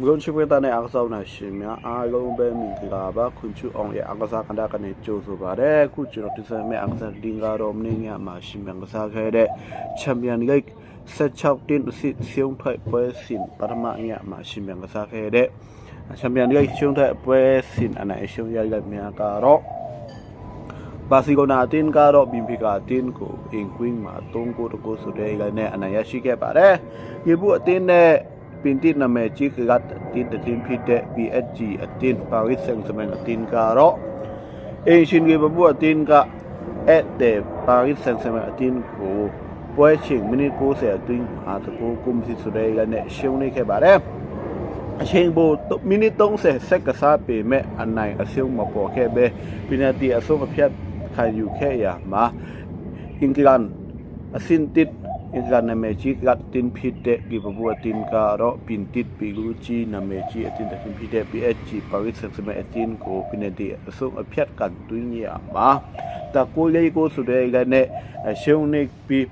မုံချိပွေးတဲ့နဲ့အားဆောင်နာရှင်များအားလုံးပဲမိဂလာပါခွန်ချူအောင်ရဲ့အားကစားကန္တာကနေကြိုဆိုပါရယ်အခုကျွန်တော်ဒီဇိုင်းမဲ့အားကစားတင်ကားတော့မင်းညမှာရှင်များကစားခဲ့တဲ့ချန်ပီယံလိဂ်16တင်စစ်စီုံထိုက်ပွဲစင်ပထမညမှာရှင်များကစားခဲ့တဲ့ချန်ပီယံလိဂ်ရှုံးတဲ့ပွဲစင်အနိုင်ရှုံးရတဲ့များကတော့ဘာစီကိုနာအတင်းကတော့ဘင်ဖီကာအတင်းကိုအင်ကွင်းမှာ3ကိုတကိုဆိုတဲ့ကနေအနိုင်ရရှိခဲ့ပါတယ်။ရေဘူးအတင်းနဲ့ပ င်တိနာမည်ကြီးကတ်အတင်းတတင်းဖြစ်တဲ့ PSG အတင်းပါရစ်ဆန်ဂျာမန်အတင်းကတော့အင်ရှင်ကေဘဘူးအတင်းက at the Paris Saint-Germain အတင်းကိုပွဲချင်းမိနစ်90အတွင်းအားတကိုကွန်စီဆိုတဲ့ကနေရှုံးနေခဲ့ပါတယ်။အချိန်ပိုမိနစ်30စက်ကစားပေမဲ့အနိုင်အရှုံးမပေါ်ခဲ့ပဲပီနတီအဆုံးအဖြတ်ခံယူခဲ့ရမှာအင်္ဂလန်အစင်တစ် အင်္ဂလန်နမေချီကတင်ဖြစ်တဲ့ဒီဘဘူအတင်ကတော့ပင်တစ်ပီလူချီနမေချီအတင်တင်ဖြစ်တဲ့ PSG Paris Saint-Germain အတင်ကိုပီနတီအဆုံးအဖြတ်ကန်တွင်းရမှာတကိုလေးကိုဆိုတဲ့ကနေအရှုံးနေပြီး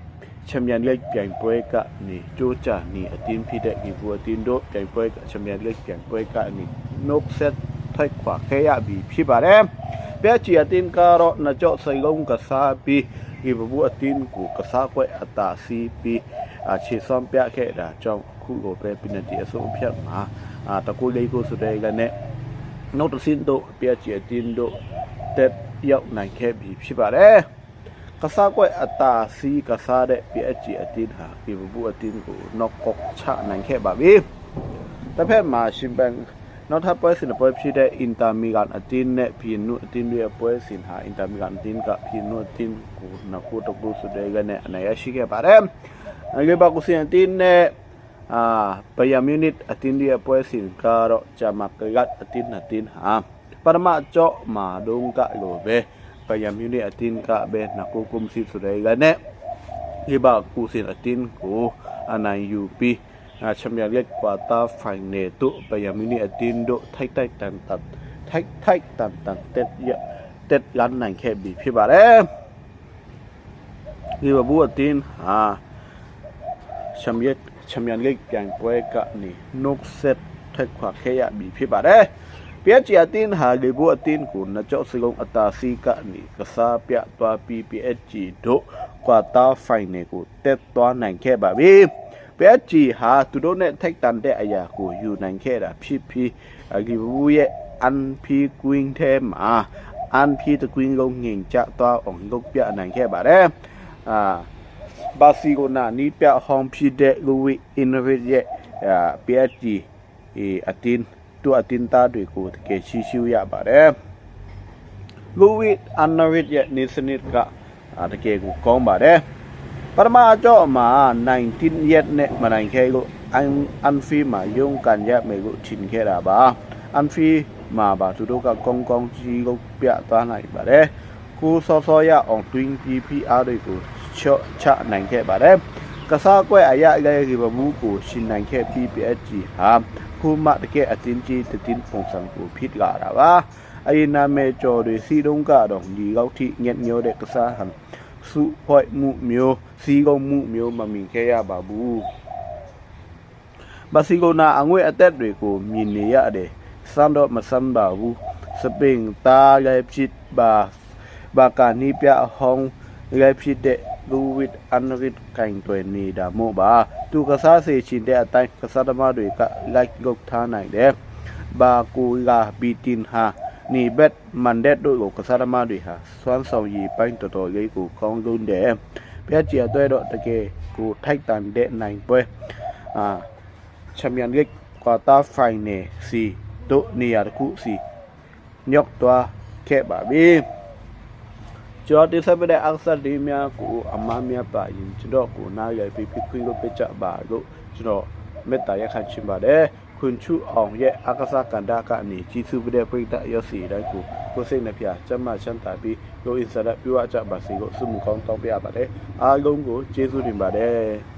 ချန်ပီယံလိဂ်ပြိုင်ပွဲကနေကြိုးကြနေအတင်းဖြစ်တဲ့ဒီဘူအတင်းတို့ပြိုင်ပွဲကချန်ပီယံလိဂ်ပြိုင်ပွဲကနေနှုတ်ဆက်ထိုက်ခွာခဲ့ရပြီဖြစ်ပါတယ်။ ပြချီအတင်းကတော့နကြော့ဆိုင်လုံးကစားပြီးဒီဘူအတင်းကိုကစားပွဲအတာစီပြီးအခြေဆောင်ပြခဲ့တာကြောင့်ခုကိုပဲပီနတီအဆုံးအဖြတ်မှာအာတကူလေးကိုဆိုတဲ့ကနေနောက်တစ်စင်းတို့ပြချီအတင်းတို့တက်ရောက်နိုင်ခဲ့ပြီဖြစ်ပါတယ်။ကစားကွက်အတာစီကစားတဲ့ PSG အတင်းဟာဒီဘူအတင်းကိုနော့ကော့ချနိုင်ခဲ့ပါပြီ။တစ်ဖက်မှာရှင်ဘန် နောက်ထပ်ပွဲစဉ်တစ်ပွဲဖြစ်တဲ့အင်တာမီဂန်အတင်းနဲ့ဖီနုအတင်းရဲ့ပွဲစဉ်ဟာအင်တာမီဂန်အတင်းကဖီနုအတင်းကိုနကိုတကူဆိုတဲ့ကနေအနိုင်ရရှိခဲ့ပါတယ်။အဲဒီဘကူစင်အတင်းနဲ့အာဘယမြူနစ်အတင်းရဲ့ပွဲစဉ်ကတော့ဂျာမကဂတ်အတင်းအတင်းဟာပရမကြော့မာဒုံကလိုပဲ Bayern Munich atin ka be nakukum si suday gane iba kusin atin ko anay UP na Champions League quarter final to Bayern Munich atin do thai thai tan tan thai thai tan tan tet ya tet gan nan khe bi ဖြစ်ပါတယ်ဒီဘဘူးအတင်းဟာချမ်ပီယံချမ်ပီယံလိဂ်ပြန်ပွဲကနေနုတ်ဆက်ထက်ခွာခဲ့ရပြီဖြစ်ပါတယ်ပြက်ချီအတင်းဟာလေဘိုအတင်းကိုနကြော့စကုံအတာစီကနေကစားပြသွား PPSG တို့ကွာတာဖိုင်နယ်ကိုတက်သွားနိုင်ခဲ့ပါပြီ။ PSG ဟာသူတို့နဲ့ထိုက်တန်တဲ့အရာကိုယူနိုင်ခဲ့တာဖြစ်ပြီးအဂီဘူးရဲ့အန်ဖီကွင်းထဲမှာအန်ဖီတကွင်းလုံးငင်ကြသွားအောင်လုပ်ပြနိုင်ခဲ့ပါတယ်။အာဘာစီကိုနာနီးပြဟောင်းဖြစ်တဲ့လူဝီအင်နဗစ်ရဲ့အာ PSG အတင်းတူအတင်သားတွေကိုတကယ်ရှိရှိရပါတယ်လူဝစ်အန်နဝစ်ရဲ့နေစနစ်ကအာတကယ်ကိုကောင်းပါတယ် ပထမအကြော့မှာ19ရက်နဲ့မနိုင်ခဲကိုအန်အန်ဖီမှာယုံကန်ရမယ်ကိုချင်ခဲ့တာပါအန်ဖီမှာပါသူတို့ကကောင်းကောင်းကြီးကိုပြသွားနိုင်ပါတယ်ကိုစောစောရအောင်တွင်း PPR တွေကိုချော့ချနိုင်ခဲ့ပါတယ်ကစားကွက်အရာအလေးကြီးဘဘူးကိုရှင်နိုင်ခဲ့ PPSG ဟာခုမှတကယ်အတင်းကြီးတတင်းပုံစံကိုဖြစ်လာတာပါအရင်နာမဲကျော်တွေစီတုံးကတော့ဒီလောက်ထိညက်ညောတဲ့ကစားဟန် စုဖွဲ့မှုမျိုးစီကုံမှုမျိုးမမြင်ခဲ့ရပါဘူးဘာစီလိုနာအငွေအသက်တွေကိုမြင်နေရတယ်စမ်းတော့မစမ်းပါဘူးစပင်တာလည်းဖြစ်ပါဘာကာနီပြဟောင်းလည်းဖြစ်တဲ့လူဝစ်အန်ရစ်ကိုင်တွယ်နေတာမို့ပါသူကစားစေချင်တဲ့အတိုင်းကစားသမားတွေကလိုက်လုတ်ထားနိုင်တယ်ဘာကူလာဘီတင်ဟာ နီဘက်မန်ဒက်တို့ကိုကစားသမားတွေဟာစွမ်းဆောင်ရည်ပိုင်းတော်တော်လေးကိုကောင်းလုံးတယ်ပြည့်ကျအတွက်တော့တကယ်ကိုထိုက်တန်တဲ့နိုင်ပွဲအာချန်ပီယံလိဂ်ကွာတာဖိုင်နယ်စီတို့နေရာတစ်ခုစီညော့သွားခဲ့ပါပြီကျွန်တော်တိစပတဲ့အခဆက်ဒီများကိုအမများပါရင်ကျွန်တော်ကိုနားရိုက်ပြီးဖိခွေးလို့ပြကြပါလို့ကျွန်တော်မေတ္တာရက်ခံချင်ပါတယ် ခွန်ချုအောင်ရဲ့အက္ကစကန်ဒါကနေကြီးစုပတဲ့ပြိတ္တရောက်စီတိုင်းကိုကိုစိတ်နှပြကျမ်းမချမ်းသာပြီးလို့အင်စတာပြဝကြပါစေလို့ဆုမကောင်းတောင်းပေးရပါတယ်အားလုံးကိုကျေးဇူးတင်ပါတယ်